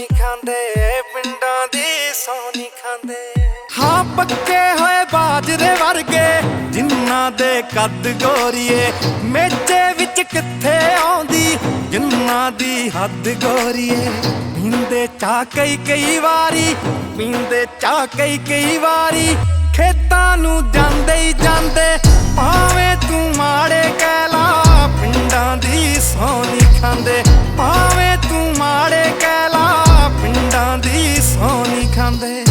ਨਹੀਂ ਖਾਂਦੇ, ਪਿੰਡਾਂ ਦੀ ਸੌ ਨਹੀਂ ਖਾਂਦੇ। ਹਾਂ, ਪੱਕੇ ਹੋਏ ਬਾਜਰੇ ਵਰਗੇ ਜਿਨ੍ਹਾਂ ਦੇ ਕੱਦ ਗੋਰੀਏ। ਮੇਜੇ ਵਿੱਚ ਕਿੱਥੇ ਆਉਂਦੀ ਜਿਨ੍ਹਾਂ ਦੀ ਹੱਦ ਗੋਰੀਏ। ਪੀਂਦੇ ਚਾ ਕਈ ਕਈ ਵਾਰੀ, ਪੀਂਦੇ ਚਾ ਕਈ ਕਈ ਵਾਰੀ। ਖੇਤਾਂ ਨੂੰ ਜਾਂਦੇ ਹੀ ਜਾਂਦੇ, ਭਾਵੇਂ ਤੂੰ ਮਾੜੇ ਕਹਿ ਲਾ ਪਿੰਡਾਂ ਦੀ ਸੌ ਨਹੀਂ ਖਾਂਦੇ, ਭਾਵੇਂ ਸੌਣੀ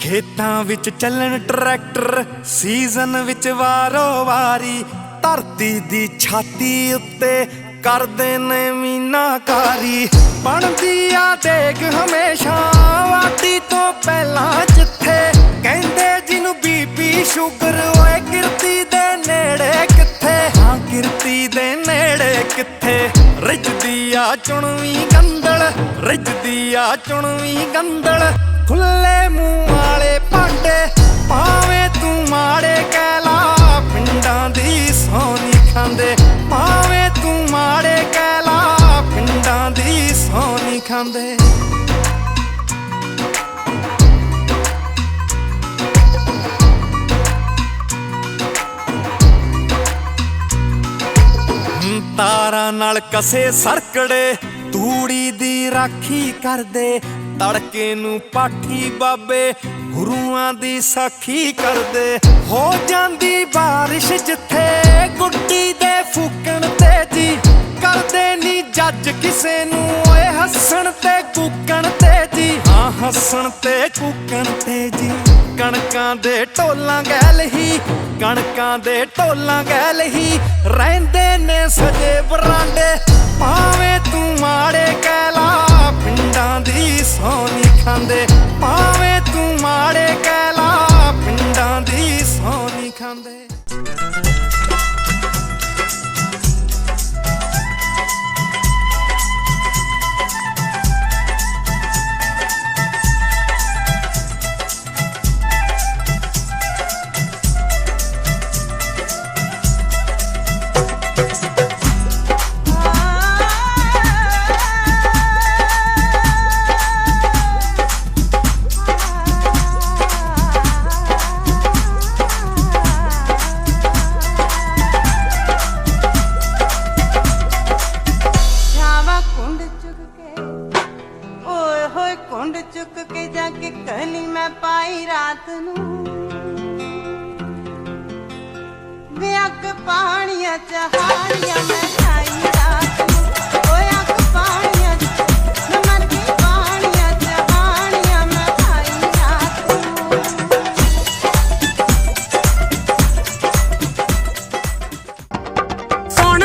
ਖੇਤਾਂ ਵਿੱਚ ਚੱਲਣ ਟਰੈਕਟਰ, ਸੀਜ਼ਨ ਵਿੱਚ ਵਾਰੋ ਵਾਰੀ ਧਰਤੀ ਦੀ ਛਾਤੀ ਉੱਤੇ ਕਰਦੇ ਨੇ ਮੀਨਾਕਾਰੀ। ਬਣਦੀ ਆ ਦੇਗ ਹਮੇਸ਼ਾ ਆ ਚੁਣਵੀਂ ਗੰਦਲ ਰਿਜਦੀ ਆ ਚੁਣਵੀਂ ਗੰਦਲ। ਖੁੱਲੇ ਮੂੰਹ ਵਾਲੇ ਭਾਂਡੇ, ਭਾਵੇਂ ਤੂੰ ਮਾੜੇ ਕਹਿ ਲਾ ਪਿੰਡਾਂ ਦੀ ਸੌਣੀ ਖਾਂਦੇ, ਭਾਵੇਂ ਤੂੰ ਮਾੜੇ ਕਹਿ ਲਾ ਪਿੰਡਾਂ ਦੀ ਸੌਣੀ ਖਾਂਦੇ। ਤਾਰਾਂ ਨਾਲ ਕਸੇ ਸਰਕੜੇ, ਤੂੜੀ ਦੀ ਰਾਖੀ ਕਰਦੇ, ਤੜਕੇ ਨੂੰ ਪਾਠੀ ਬਾਬੇ, ਗੁਰੂਆਂ ਦੀ ਸਾਖੀ ਕਰਦੇ। ਹੋ ਜਾਂਦੀ ਬਾਰਿਸ਼ ਜਿੱਥੇ ਗੁੱਡੀ ਦੇ ਫੂਕਣ ਤੇ ਜੀ, ਕਰਦੇ ਨਹੀਂ ਜੱਜ ਕਿਸੇ ਨੂੰ, ਓਏ ਹੱਸਣ ਤੇ ਕੂਕਣ ਤੇ ਜੀ। ਹਾਂ, ਹੱਸਣ ਤੇ ਕੂਕਣ ਤੇ ਜੀ। ਕਣਕਾਂ ਦੇ ਢੋਲਾਂ ਗੈਲ ਹੀ, ਕਣਕਾਂ ਦੇ ਢੋਲਾਂ ਗੈਲ ਹੀ। ਰਹਿੰਦੇ ਨੇ ਸਜੇ ਬਰਾਂਡੇ, ਭਾਵੇਂ ਤੂੰ ਮਾੜੇ ਕਹਿ ਲਾ ਪਿੰਡਾਂ ਦੀ ਸੌਣੀ ਖਾਂਦੇ। ਭਾਵੇਂ ਤੂੰ ਮਾੜੇ ਕਹਿ ਲਾ ਪਿੰਡਾਂ ਦੀ ਸੌਣੀ ਖਾਂਦੇ। ਕੇ ਕਲੀ ਮੈਂ ਪਾਈ ਰਾਤ ਨੂੰ। ਵੇ ਅੱਗ ਪਾਣੀਆਂ ਚਹਾੜੀਆਂ ਮੈਂ ਖਾਈ ਰਾਤ ਨੂੰ। ਓਏ ਅੱਗ ਪਾਣੀਆਂ ਚ ਪਾਣੀਆਂ ਚਹਾੜੀਆਂ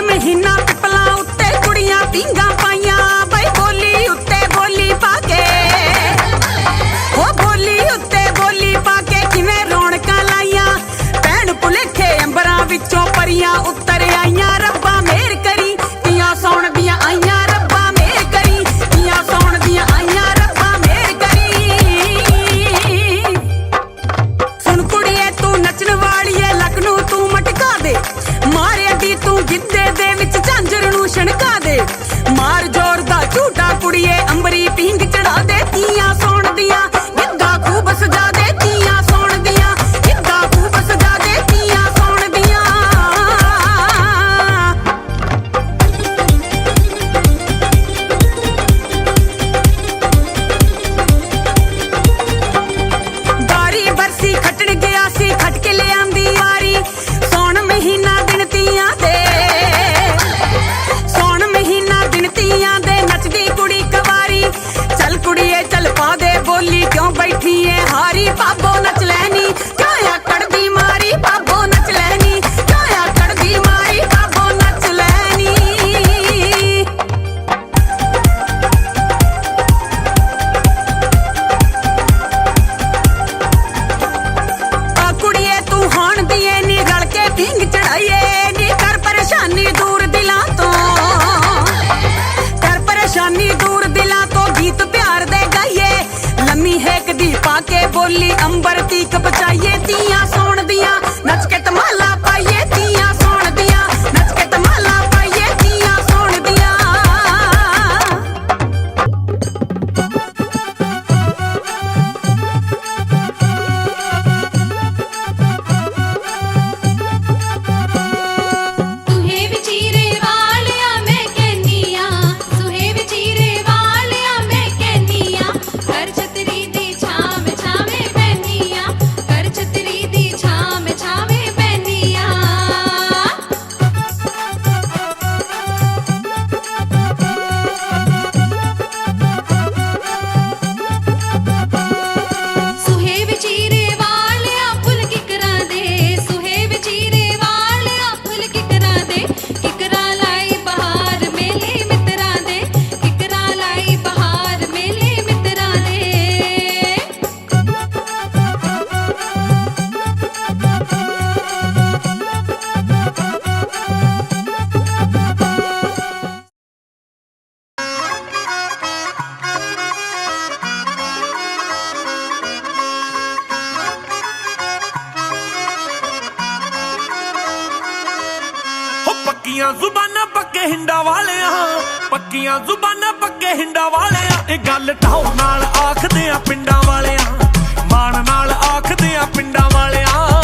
ਮਹੀਨਾ ਬੋਲੀ ਤੀਕ ਬਚਾਈਏ ਤੀਆਂ ਪੱਕੀਆਂ ਜ਼ੁਬਾਨਾਂ ਪੱਕੇ ਹਿੰਡਾ ਵਾਲਿਆਂ, ਪੱਕੀਆਂ ਜ਼ੁਬਾਨਾਂ ਪੱਕੇ ਹਿੰਡਾ ਵਾਲਿਆਂ। ਇਹ ਗੱਲ ਢਾਉ ਨਾਲ ਆਖਦੇ ਆ ਪਿੰਡਾਂ ਵਾਲਿਆਂ, ਮਾਣ ਨਾਲ ਆਖਦੇ ਆ ਪਿੰਡਾਂ ਵਾਲਿਆਂ।